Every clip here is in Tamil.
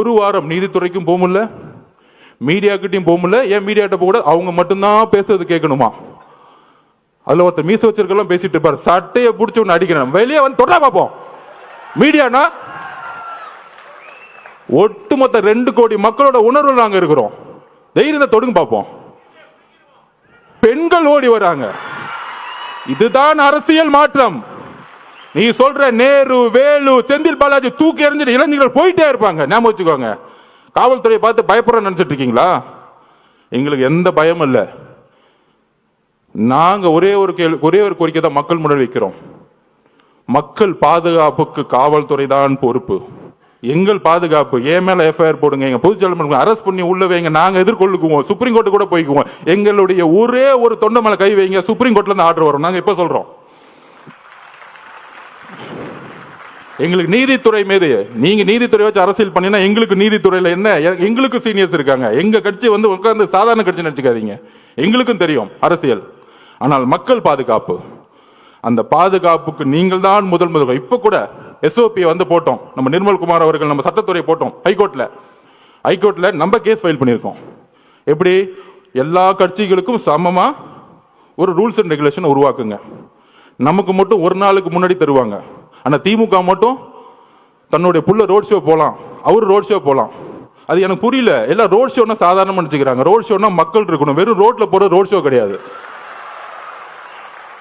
ஒரு வாரம் நீதித்துறைக்கும் போக முடியல மீடியாக்கிட்டையும் போக முடியல. ஏன் மீடியாட்ட போக கூட அவங்க மட்டும்தான் பேசுறது கேட்கணுமா? அதுல ஒருத்தர் மீச வச்சிருக்கலாம் பேசிட்டு இருப்பார். சட்டையை பிடிச்சி ஒன்று அடிக்கிறேன். வெளியே வந்து தொடர பார்ப்போம். மீடியானா? ஒட்டுமொத்த ரெண்டு கோடி மக்களோட உணர்வு நாங்க இருக்கிறோம். தைரியத்தை தொடுங்க பார்ப்போம். பெண்கள் ஓடி வராங்க இதுதான் அரசியல் மாற்றம். நீ சொல்ற நேரு வேலு செந்தில் பாலாஜி தூக்கி எறிஞ்சிட்டு இளைஞர்கள் போயிட்டே இருப்பாங்க. ஞாபகம் வச்சுக்கோங்க. காவல்துறையை பார்த்து பயப்படுற நினைச்சிட்டு இருக்கீங்களா? எங்களுக்கு எந்த பயமும் இல்லை. நாங்க ஒரே ஒரு கேள்வி ஒரே ஒரு கோரிக்கை தான் மக்கள் முன்னாடி வைக்கிறோம். மக்கள் பாதுகாப்புக்கு காவல்துறை தான் பொறுப்பு. எங்கள் பாதுகாப்பு ஏன் மேல எஃப்ஐஆர் போடுங்க எங்க பொதுச்செயலாளர் அரெஸ்ட் பண்ணி உள்ள வைங்க நாங்க எதிர்கொள்ளுக்குவோம். சுப்ரீம் கோர்ட்டு கூட போய்க்குவோம். எங்களுடைய ஒரே ஒரு தொண்டை மேல கை வைங்க சுப்ரீம் கோர்ட்ல இருந்து ஆர்டர் வரும். நாங்க இப்ப சொல்றோம். எங்களுக்கு நீதித்துறை மீது நீங்க நீதித்துறை வச்சு அரசியல் பண்ணினா எங்களுக்கு நீதித்துறையில என்ன? எங்களுக்கு சீனியர்ஸ் இருக்காங்க. எங்க கட்சி வந்து உட்கார்ந்து சாதாரண கட்சி நினைச்சுக்காதீங்க. எங்களுக்கும் தெரியும் அரசியல். ஆனால் மக்கள் பாதுகாப்பு. அந்த பாதுகாப்புக்கு நீங்கள் தான் முதல் முதல் இப்ப கூட எஸ்ஓபி வந்து போட்டோம். நம்ம நிர்மல் குமார் அவர்கள் நம்ம சட்டத்துறை போட்டோம் ஹைகோர்ட்ல. ஹைகோர்ட்ல நம்ம கேஸ் ஃபைல் பண்ணியிருக்கோம். எப்படி? எல்லா கட்சிகளுக்கும் சமமா ஒரு ரூல்ஸ் அண்ட் ரெகுலேஷன் உருவாக்குங்க. நமக்கு மட்டும் ஒரு நாளுக்கு முன்னாடி தருவாங்க. ஆனால் திமுக மட்டும் தன்னுடைய புள்ள ரோட் ஷோ போகலாம் அவர் ரோட் ஷோ போகலாம் அது எனக்கு புரியல. எல்லாம் ரோட் ஷோனா சாதாரணமாக நினச்சிக்கிறாங்க ரோட் ஷோனா மக்கள் இருக்கணும். வெறும் ரோட்டில் போகிற ரோட் ஷோ கிடையாது.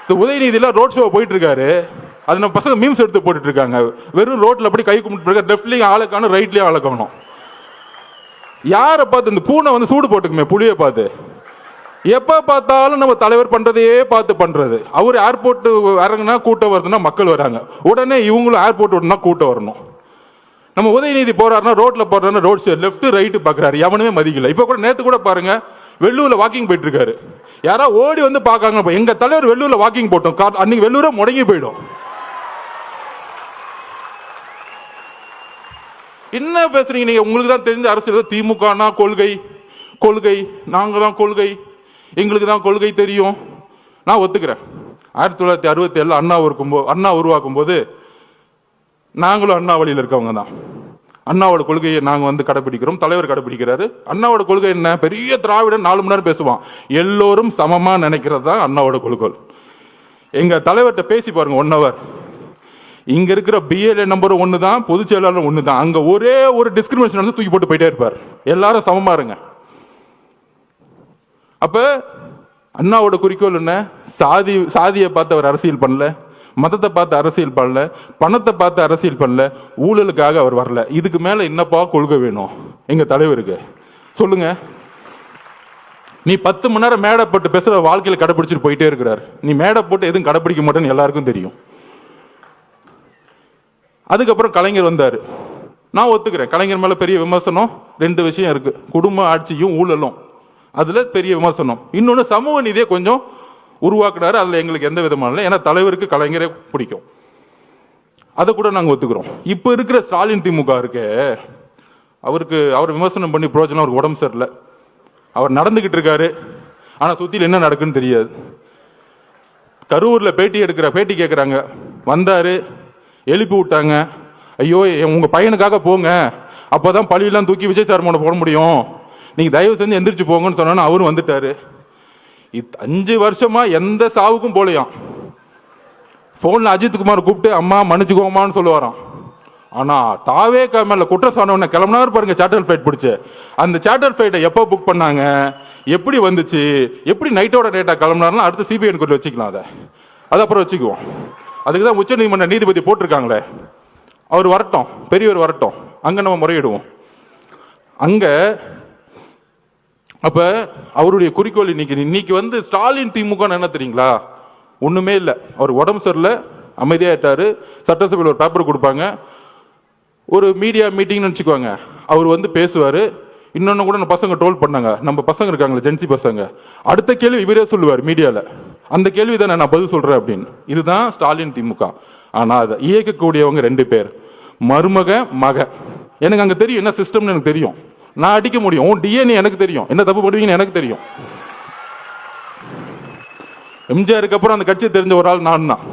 இந்த உதயநிதியில ரோட் ஷோ போயிட்டு இருக்காரு அது நம்ம பசங்க மீம்ஸ் எடுத்து போட்டுட்டு இருக்காங்க வெறும் ரோட்டில் அப்படி கை கும்பிட்டு இருக்க லெஃப்ட்லயும் ஆளை காணும் ஆளை காணும். யாரை பார்த்து இந்த பூனை வந்து சூடு போட்டுக்குமே புளியை பார்த்து. எப்போ பார்த்தாலும் நம்ம தலைவர் பண்ணுறதையே பார்த்து பண்ணுறது அவர் ஏர்போர்ட்டு இறங்குனா கூட்டம் வருதுன்னா மக்கள் வராங்க. உடனே இவங்களும் ஏர்போர்ட் விடனா கூட்டம் வரணும். நம்ம உதயநிதி போகிறாருன்னா ரோட்ல போறாருன்னா ரோட் சைடு லெஃப்ட்டு ரைட்டு பாக்குறாரு. எவனுமே மதிக்கல. இப்போ கூட நேற்று கூட பாருங்க வெள்ளூரில் வாக்கிங் போயிட்டுருக்காரு. யாராவது யாரா ஓடி வந்து பார்க்காங்க. எங்கள் தலைவர் வெள்ளூரில் வாக்கிங் போட்டோம். கா- அன்னைக்கு வெள்ளூரை முடங்கி போயிடும். என்ன பேசுறீங்க நீங்கள் உங்களுக்கு தான் தெரிஞ்ச அரசியல். திமுகனா கொள்கை கொள்கை நாங்கள் தான் கொள்கை. எங்களுக்கு தான் கொள்கை தெரியும். நான் ஒத்துக்கிறேன். ஆயிரத்தி தொள்ளாயிரத்தி அறுபத்தி ஏழில் அண்ணா இருக்கும்போது அண்ணா உருவாக்கும் போது நாங்களும் அண்ணா வழியில் இருக்கவங்க தான் அண்ணாவோட கொள்கையை நாங்கள் வந்து கடைபிடிக்கிறோம். தலைவர் கடைபிடிக்கிறாரு. அண்ணாவோட கொள்கை என்ன? பெரிய திராவிடன் நாலு மணி நேரம் பேசுவான். எல்லோரும் சமமாக நினைக்கிறது தான் அண்ணாவோட கொள்கை. எங்கள் தலைவர்கிட்ட பேசி பாருங்க ஒன் ஹவர் இங்கே இருக்கிற பிஏல நம்பர் ஒன்று தான் பொதுச் செயலாளர் ஒன்று தான் அங்கே ஒரே ஒரு டிஸ்கிரிமினேஷன் வந்து தூக்கி போட்டு போயிட்டே இருப்பார். எல்லாரும் சமமாக இருங்க. அப்ப அண்ணாவோட குறிக்கோள் என்ன? சாதி சாதியை பார்த்து அவர் அரசியல் பண்ணல. மதத்தை பார்த்து அரசியல் பண்ணல. பணத்தை பார்த்து அரசியல் பண்ணல. ஊழலுக்காக அவர் வரல. இதுக்கு மேல என்னப்பா கொள்கை வேணும்? எங்க தலைவருக்கு. சொல்லுங்க. நீ பத்து மணி நேரம் மேடை போட்டு பேசுற வாழ்க்கையில கடைபிடிச்சிட்டு போயிட்டே இருக்கிறார். நீ மேடை போட்டு எதுவும் கடைபிடிக்க மாட்டேன்னு எல்லாருக்கும் தெரியும். அதுக்கப்புறம் கலைஞர் வந்தார். நான் ஒத்துக்கிறேன். கலைஞர் மேல பெரிய விமர்சனம். ரெண்டு விஷயம் இருக்கு. குடும்ப ஆட்சியும் ஊழலும். அதில் பெரிய விமர்சனம். இன்னொன்று சமூக நீதியை கொஞ்சம் உருவாக்குனாரு. அதில் எங்களுக்கு எந்த விதமான இல்லை. ஏன்னா தலைவருக்கு கலைஞரே பிடிக்கும். அதை கூட நாங்கள் ஒத்துக்கிறோம். இப்போ இருக்கிற ஸ்டாலின் திமுக இருக்கே அவருக்கு அவர் விமர்சனம் பண்ணி பிரோஜனம் அவருக்கு உடம்பு சரியில்லை. அவர் நடந்துக்கிட்டு இருக்காரு. ஆனால் சுற்றில என்ன நடக்குன்னு தெரியாது. கரூரில் பேட்டி எடுக்கிற பேட்டி கேட்குறாங்க வந்தார் எழுப்பி விட்டாங்க. ஐயோ உங்கள் பையனுக்காக போங்க. அப்போ தான் பழியெல்லாம் தூக்கி விஜய் சார் போட முடியும். நீங்க தயவு செஞ்சு எந்திரிச்சு போங்கன்னு சொன்னா அவரும் வந்துட்டாரு. இத் அஞ்சு வருஷமா எந்த சாவுக்கும் போலையாம். போன்ல அஜித் குமார் கூப்பிட்டு அம்மா மன்னிச்சுக்கோமான்னு சொல்லுவாராம். ஆனா தாவே மேல குற்றச்சாட்டு கிளம்புனாரு பாருங்க சேட்டர் ஃபிளைட் பிடிச்சு. அந்த சேட்டர் ஃபிளைட்டை எப்போ புக் பண்ணாங்க? எப்படி வந்துச்சு? எப்படி நைட்டோட டேட்டா கிளம்புனாருன்னா அடுத்து சிபிஐ கொண்டு வச்சுக்கலாம் அதை. அது அப்புறம் வச்சுக்குவோம். அதுக்கு தான் உச்ச நீதிமன்ற நீதிபதி போட்டிருக்காங்களே. அவர் வரட்டும். பெரியவர் வரட்டும். அங்க நம்ம முறையிடுவோம். அங்கே அப்போ அவருடைய குறிக்கோள் இன்னைக்கு இன்னைக்கு வந்து ஸ்டாலின் திமுக என்ன தெரியுங்களா? ஒன்றுமே இல்லை. அவர் உடம்பு சரியில்லை அமைதியாகிட்டார் சட்டசபையில் ஒரு பேப்பர் கொடுப்பாங்க. ஒரு மீடியா மீட்டிங்னு வச்சுக்கோங்க அவர் வந்து பேசுவார். இன்னொன்று கூட நம்ம பசங்க ட்ரோல் பண்ணாங்க. நம்ம பசங்க இருக்காங்களே ஜென்சி பசங்க. அடுத்த கேள்வி இவரே சொல்லுவார் மீடியாவில் அந்த கேள்வி தானே நான் பதில் சொல்கிறேன் அப்படின்னு. இதுதான் ஸ்டாலின் திமுக. ஆனால் அதை இயக்கக்கூடியவங்க ரெண்டு பேர். மருமக மக. எனக்கு அங்கே தெரியும் என்ன சிஸ்டம்னு எனக்கு தெரியும். நான் அடிக்க முடியும். உன் டிஎன்ஏ எனக்கு தெரியும். என்ன தப்பு பண்ணுவீங்கன்னு எனக்கு தெரியும். எம்ஜிஆருக்கு அப்புறம் அந்த கட்சியை தெரிஞ்ச ஒரு ஆள் நான் தான்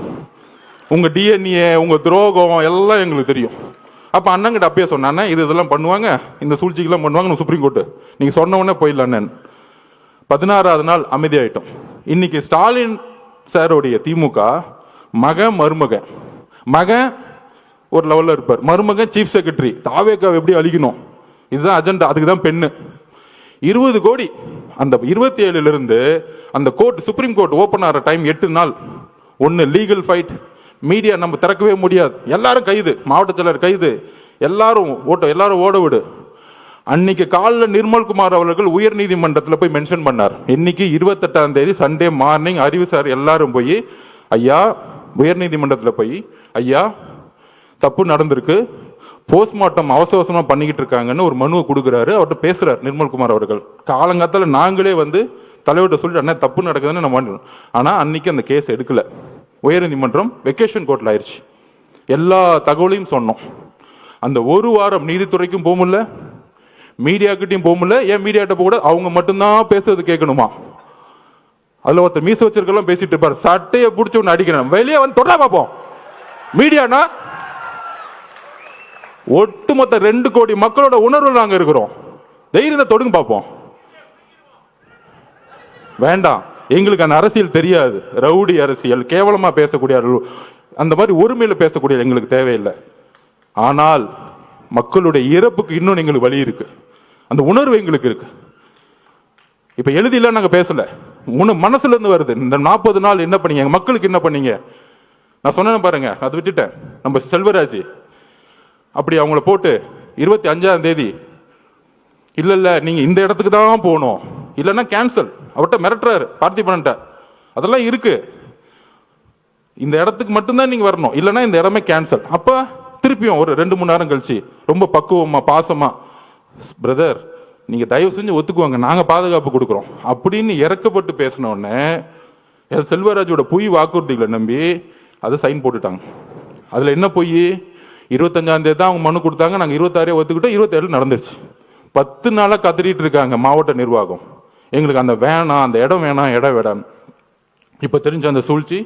உங்கள் டிஎன்ஏ உங்கள் துரோகம் எல்லாம் எங்களுக்கு தெரியும். அப்போ அண்ணங்கிட்ட அப்பயே சொன்னானே இது இதெல்லாம் பண்ணுவாங்க. இந்த சூழ்ச்சிக்கெல்லாம் பண்ணுவாங்க சுப்ரீம் கோர்ட்டு நீங்கள் சொன்ன உடனே போயிடலான்னு பதினாறாவது நாள் அமைதியாயிட்டோம். இன்னைக்கு ஸ்டாலின் சாரோடைய திமுக மகன் மருமகன். மகன் ஒரு லெவலில் இருப்பார். மருமகன் சீஃப் செக்ரட்டரி தாவேக்காவை எப்படி அழிக்கணும்? இதுதான் அஜெண்டா அதுக்கு தான் பெண்ணு. இருபது கோடி அந்த இருபத்தி ஏழுலேருந்து அந்த கோர்ட் சுப்ரீம் கோர்ட் ஓப்பன் ஆகிற டைம் எட்டு நாள். ஒன்று லீகல் ஃபைட் மீடியா நம்ம திறக்கவே முடியாது. எல்லாரும் கைது. மாவட்ட செயலர் கைது. எல்லாரும் ஓட்ட எல்லாரும் ஓட விடு. அன்னைக்கு காலில் நிர்மல்குமார் அவர்கள் உயர் நீதிமன்றத்தில் போய் மென்ஷன் பண்ணார். இன்னைக்கு இருபத்தெட்டாம் தேதி சண்டே மார்னிங் அறிவு சார் எல்லாரும் போய் ஐயா உயர் நீதிமன்றத்தில் போய் ஐயா தப்பு நடந்திருக்கு. போஸ்ட்மார்ட்டம் அவசர அவசரமாக பண்ணிக்கிட்டு இருக்காங்கன்னு ஒரு மனுவை கொடுக்குறாரு. அவர்கிட்ட பேசுகிறார் நிர்மல்குமார் அவர்கள். காலங்காத்தால நாங்களே வந்து தலைவர்கிட்ட சொல்லிட்டு அண்ணா தப்பு நடக்குதுன்னு நம்ம பண்ணணும். ஆனால் அன்னைக்கு அந்த கேஸ் எடுக்கலை. உயர்நீதிமன்றம் வெக்கேஷன் கோர்ட்டில் ஆயிடுச்சு எல்லா தகவலையும் சொன்னோம். அந்த ஒரு வாரம் நீதித்துறைக்கும் போக முடியல மீடியாக்கிட்டையும் போக முடியல. ஏன் மீடியாட்ட போக கூட அவங்க மட்டும்தான் பேசுறது கேட்கணுமா? அதில் ஒருத்தர் மீச வச்சிருக்கலாம் பேசிட்டு இருப்பார். சட்டையை பிடிச்ச ஒன்று அடிக்கிறேன். வெளியே வந்து தொடரா பார்ப்போம். மீடியானா ஒட்டுமொத்த ரெண்டு கோடி மக்களோட உணர்வு நாங்கள் இருக்கிறோம். தைரியத்தை தொடுங்க பார்ப்போம். வேண்டாம். எங்களுக்கு அந்த அரசியல் தெரியாது. ரவுடி அரசியல் கேவலமாக பேசக்கூடிய அந்த மாதிரி ஒருமையில் பேசக்கூடிய எங்களுக்கு தேவையில்லை. ஆனால் மக்களுடைய இறப்புக்கு இன்னும் எங்களுக்கு வழி இருக்கு. அந்த உணர்வு எங்களுக்கு இருக்கு. இப்போ எழுதியெல்லாம் நாங்கள் பேசலை. உன மனசுலேருந்து வருது. இந்த நாற்பது நாள் என்ன பண்ணீங்க? மக்களுக்கு என்ன பண்ணீங்க? நான் சொன்னேன் பாருங்க. அதை விட்டுட்டேன். நம்ம செல்வராஜ் அப்படி அவங்கள போட்டு இருபத்தி அஞ்சாம் தேதி இல்லை இல்லை நீங்கள் இந்த இடத்துக்கு தான் போகணும். இல்லைன்னா கேன்சல் அவர்கிட்ட மிரட்டுறாரு பார்த்திபன்ட்ட அதெல்லாம் இருக்கு. இந்த இடத்துக்கு மட்டும்தான் நீங்கள் வரணும். இல்லைன்னா இந்த இடமே கேன்சல் அப்போ திருப்பியும் ஒரு ரெண்டு மூணு நேரம் கழிச்சு ரொம்ப பக்குவமாக பாசமாக பிரதர் நீங்கள் தயவு செஞ்சு ஒத்துக்குவாங்க. நாங்கள் பாதுகாப்பு கொடுக்குறோம். அப்படின்னு இறக்கப்பட்டு பேசினோடனே செல்வராஜோட பொய் வாக்குறுதிகளை நம்பி அதை சைன் போட்டுட்டாங்க. அதில் என்ன பொய்? இருபத்தஞ்சாந்தேதி தான் அவங்க மனு கொடுத்தாங்க. நாங்கள் இருபத்தாறே ஒத்துக்கிட்டோம். இருபத்தேழு நடந்துருச்சு. பத்து நாளாக கத்திரிட்டு இருக்காங்க மாவட்ட நிர்வாகம். எங்களுக்கு அந்த வேணாம் அந்த இடம் வேணாம் இடம் வேடான்னு இப்போ தெரிஞ்ச அந்த சூழ்ச்சி.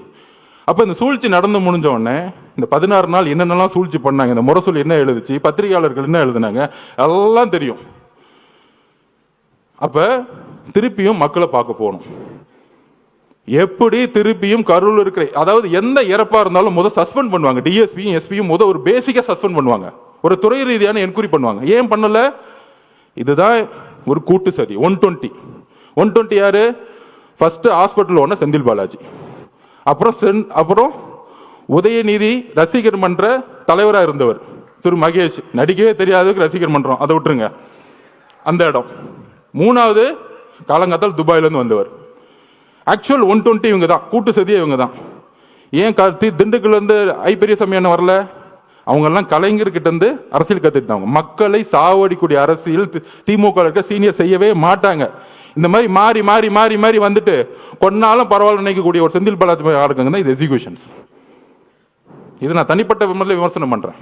அப்போ இந்த சூழ்ச்சி நடந்து முடிஞ்ச உடனே இந்த பதினாறு நாள் என்னென்னலாம் சூழ்ச்சி பண்ணாங்க இந்த முரசொலி என்ன எழுதுச்சு பத்திரிகையாளர்கள் என்ன எழுதுனாங்க எல்லாம் தெரியும். அப்போ திருப்பியும் மக்களை பார்க்க போகணும். எப்படி திருப்பியும் கரூர்ல இருக்கிற அதாவது எந்த இறப்பா இருந்தாலும் முத சஸ்பெண்ட் பண்ணுவாங்க. டிஎஸ்பியும் எஸ்பியும் முதல் ஒரு பேசிக்கா சஸ்பெண்ட் பண்ணுவாங்க. ஒரு துறை ரீதியான என்கொயரி பண்ணுவாங்க. ஏன் பண்ணல? இதுதான் ஒரு கூட்டு சதி. ஒன் டுவெண்ட்டி ஒன் டுவெண்ட்டி யாரு? ஃபர்ஸ்ட் ஹாஸ்பிட்டல் ஒன்று செந்தில் பாலாஜி. அப்புறம் சென் அப்புறம் உதயநிதி ரசிகர் மன்ற தலைவராக இருந்தவர். திரு மகேஷ். நடிக்கவே தெரியாததுக்கு ரசிகர் மன்றம். அதை விட்டுருங்க. அந்த இடம். மூணாவது காலங்காத்தால் துபாயிலேருந்து வந்தவர். ஆக்சுவல் ஒன் டுவெண்ட்டி இவங்க தான். கூட்டு சதியே இவங்க தான். ஏன் கத்தி திண்டுக்கல்லேருந்து திண்டுக்கல்ல இருந்து ஐ வரல? அவங்கெல்லாம் கலைஞர்கிட்டேருந்து அரசியல் கற்றுக்கிட்டாங்க மக்களை சாவடிக்கூடிய அரசியல் தி- திமுக இருக்க சீனியர் செய்யவே மாட்டாங்க. இந்த மாதிரி மாறி மாறி மாறி மாறி வந்துட்டு கொன்னாலும் பரவாயில்ல நினைக்கக்கூடிய ஒரு செந்தில் பாலாஜி ஆளுங்க தான் இது எக்ஸிகியூஷன்ஸ் இது நான் தனிப்பட்ட விமர்சனம் விமர்சனம் பண்ணுறேன்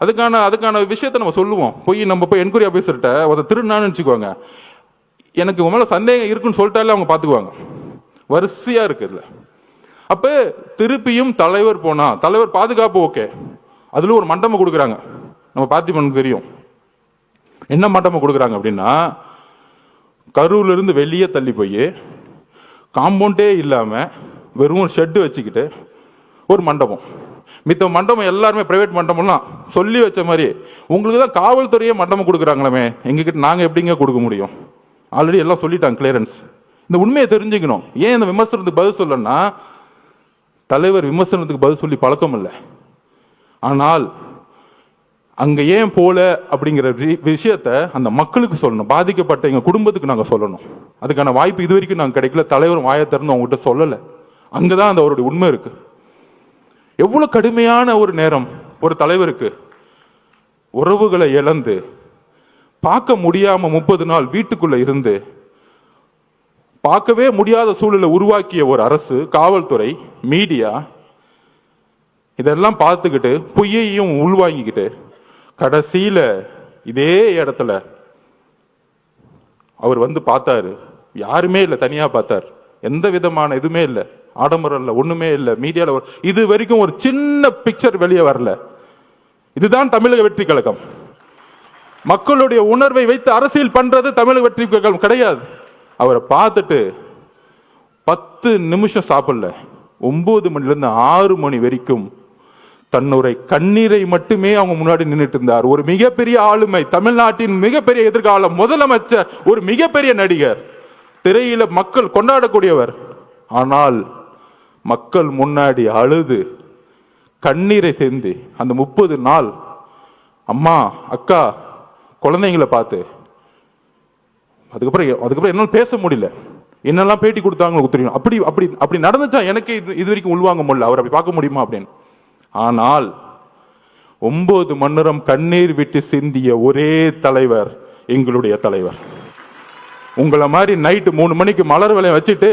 அதுக்கான அதுக்கான விஷயத்தை நம்ம சொல்லுவோம். போய் நம்ம போய் என்கொயரி ஆஃபீஸர்கிட்ட ஒரு திருநான்னு வச்சுக்கோங்க எனக்கு உன் மேல சந்தேகம் இருக்குன்னு சொல்லிட்டாலே அவங்க பார்த்துக்குவாங்க வரிசையா இருக்கு இதுல. அப்ப திருப்பியும் தலைவர் போனா தலைவர் பாதுகாப்பு ஓகே அதுல ஒரு மண்டபம் கொடுக்குறாங்க. நம்ம பார்த்திபனுக்கு தெரியும். என்ன மண்டபம் கொடுக்குறாங்க அப்படின்னா கரூர்லேருந்து வெளியே தள்ளி போய் காம்பவுண்டே இல்லாம வெறும் ஷெட்டு வச்சுக்கிட்டு ஒரு மண்டபம். மித்த மண்டபம் எல்லாருமே பிரைவேட் மண்டபம்லாம் சொல்லி வச்ச மாதிரி உங்களுக்கு தான் காவல்துறையே மண்டபம் கொடுக்குறாங்களே எங்ககிட்ட நாங்க எப்படிங்க கொடுக்க முடியும்? ஆல்ரெடி எல்லாம் சொல்லிட்டாங்க கிளியரன்ஸ் இந்த உண்மையை தெரிஞ்சுக்கணும். ஏன் இந்த விமர்சனத்துக்கு பதில் சொல்லன்னா தலைவர் விமர்சனத்துக்கு பதில் சொல்லி பழக்கம் இல்லை. ஆனால் அங்கே ஏன் போல அப்படிங்கிற வி- விஷயத்த அந்த மக்களுக்கு சொல்லணும். பாதிக்கப்பட்ட எங்கள் குடும்பத்துக்கு நாங்கள் சொல்லணும். அதுக்கான வாய்ப்பு இது வரைக்கும் நாங்கள் கிடைக்கல. தலைவர் வாயை திறந்து அவங்ககிட்ட அங்கே தான் அந்த அவருடைய உண்மை இருக்கு. எவ்வளோ கடுமையான ஒரு நேரம் ஒரு தலைவருக்கு உறவுகளை இழந்து பார்க்க முடியாம முப்பது நாள் வீட்டுக்குள்ள இருந்து பார்க்கவே முடியாத சூழலை உருவாக்கிய ஒரு அரசு காவல்துறை மீடியா இதெல்லாம் பார்த்துக்கிட்டு பொய்யையும் உள்வாங்கிக்கிட்டு கடைசியில இதே இடத்துல அவர் வந்து பார்த்தாரு. யாருமே இல்லை தனியா பார்த்தார். எந்த விதமான இதுவுமே இல்லை. ஆடம்பரம் இல்லை ஒண்ணுமே இல்லை. மீடியால ஒரு- இது வரைக்கும் ஒரு சின்ன பிக்சர் வெளியே வரல. இதுதான் தமிழக வெற்றி கழகம். மக்களுடைய உணர்வை வைத்து அரசியல் பண்றது தமிழக வெற்றி கிடையாது. அவரை பார்த்துட்டு பத்து நிமிஷம் சாப்பிடல. ஒன்பது மணிலேருந்து ஆறு மணி வரைக்கும் தன்னுடைய கண்ணீரை மட்டுமே அவங்க முன்னாடி நின்றுட்டு இருந்தார். ஒரு மிகப்பெரிய ஆளுமை தமிழ்நாட்டின் மிகப்பெரிய எதிர்காலம் முதலமைச்சர் ஒரு மிகப்பெரிய நடிகர். திரையில மக்கள் கொண்டாடக்கூடியவர். ஆனால் மக்கள் முன்னாடி அழுது கண்ணீரை சேர்ந்து அந்த முப்பது நாள் அம்மா அக்கா குழந்தைங்களை பார்த்து அதுக்கப்புறம் அதுக்கப்புறம் என்னால் பேச முடியல. என்னெல்லாம் பேட்டி கொடுத்தாங்க தெரியும் அப்படி அப்படி அப்படி நடந்துச்சா? எனக்கு இது இது வரைக்கும் உள்வாங்க முடியல. அவர் அப்படி பார்க்க முடியுமா அப்படின்னு. ஆனால் ஒன்பது மன்னரம் கண்ணீர் விட்டு சிந்திய ஒரே தலைவர் எங்களுடைய தலைவர். உங்களை மாதிரி நைட்டு மூணு மணிக்கு மலர் விலையை வச்சுட்டு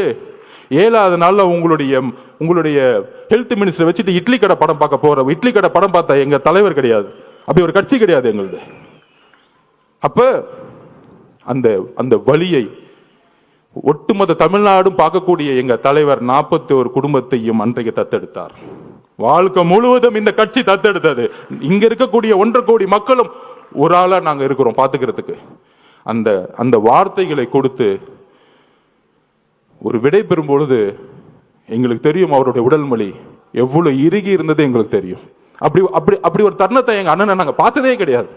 ஏழாவது நாளில் உங்களுடைய உங்களுடைய ஹெல்த் மினிஸ்டர் வச்சுட்டு இட்லி கடை படம் பார்க்க போகிற இட்லி கடை படம் பார்த்தா எங்கள் தலைவர் கிடையாது. அப்படி ஒரு கட்சி கிடையாது எங்களுது. அப்ப அந்த அந்த வழியை ஒட்டுமொத்த தமிழ்நாடும் பார்க்கக்கூடிய எங்க தலைவர் நாற்பத்தி ஒரு குடும்பத்தையும் அன்றைக்கு தத்தெடுத்தார். வாழ்க்கை முழுவதும் இந்த கட்சி தத்தெடுத்தது. இங்க இருக்கக்கூடிய ஒன்றரை கோடி மக்களும் ஒரு ஆளா நாங்க இருக்கிறோம் பாத்துக்கிறதுக்கு. அந்த அந்த வார்த்தைகளை கொடுத்து ஒரு விடை பெறும் பொழுது எங்களுக்கு தெரியும் அவருடைய உடல் மொழி எவ்வளவு இறுகி இருந்தது எங்களுக்கு தெரியும். அப்படி அப்படி அப்படி ஒரு தருணத்தை எங்க அண்ணனை நாங்க பார்த்ததே கிடையாது.